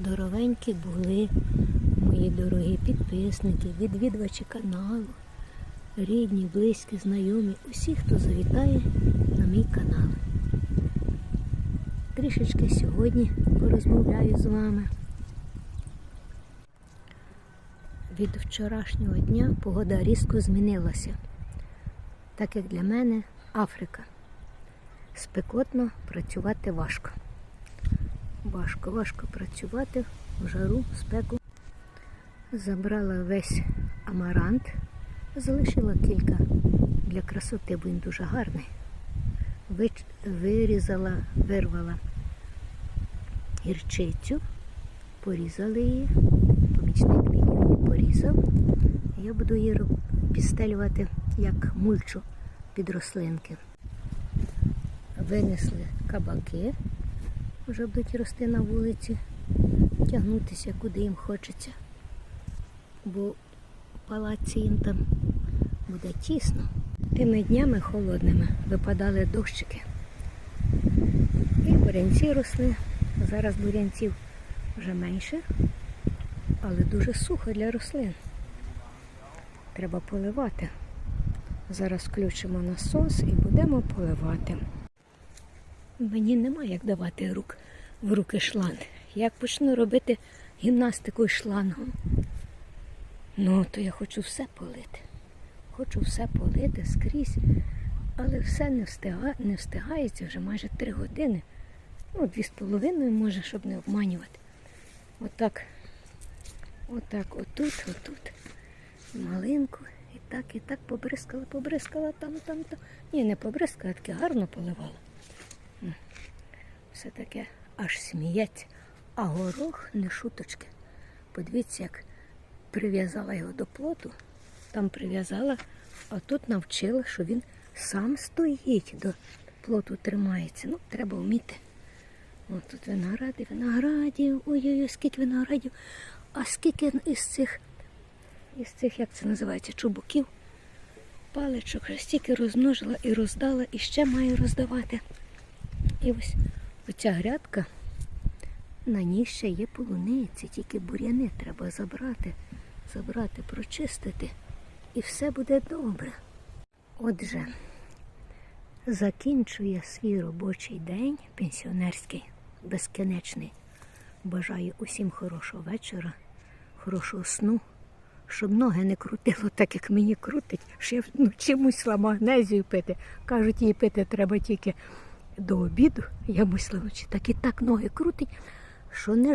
Здоровенькі були мої дорогі підписники, відвідувачі каналу, рідні, близькі, знайомі, усі, хто завітає на мій канал. Трішечки сьогодні порозмовляю з вами. Від вчорашнього дня погода різко змінилася, так як для мене Африка. Спекотно працювати важко. Важко, важко працювати в жару, спеку. Забрала весь амарант, залишила кілька для красоти, бо він дуже гарний. Вирізала, вирвала гірчицю, порізали її. Помічник мені порізав. Я буду її підстелювати як мульчу під рослинки. Винесли кабаки, вже будуть рости на вулиці, тягнутися куди їм хочеться, бо в палаці їм там буде тісно. Тими днями холодними випадали дощики. І бурянці росли. Зараз бурянців вже менше, але дуже сухо для рослин. Треба поливати. Зараз включимо насос і будемо поливати. Мені нема як давати рук в руки шланг. Як почну робити гімнастику шлангом, ну то я хочу все полити. Хочу все полити скрізь, але все не, встига, не встигається вже майже три години. Ну, дві з половиною може, щоб не обманювати. Отак, отак, отут, отут. Малинку. І так, і так побризкала, побризкала там, там, там. Ні, не побризкала, таке гарно поливала. Все таке аж сміється. А горох не шуточки. Подивіться, як прив'язала його до плоту, там прив'язала, а тут навчила, що він сам стоїть до плоту тримається. Ну, треба вміти. От тут виногради, виноградів, ой-ой-ой, скільки виноградів, а скільки із цих, із цих, як це називається, чубуків, паличок, стільки розмножила і роздала, і ще маю роздавати. І ось оця грядка, на ній ще є полуниці, тільки буряни треба забрати, забрати, прочистити, і все буде добре. Отже, закінчує свій робочий день, пенсіонерський, безкінечний. Бажаю усім хорошого вечора, хорошого сну, щоб ноги не крутило так, як мені крутить, що я ну, чимось магнезію пити. Кажуть, її пити треба тільки до обіду. Я мислила, чи так і так ноги крутить, що не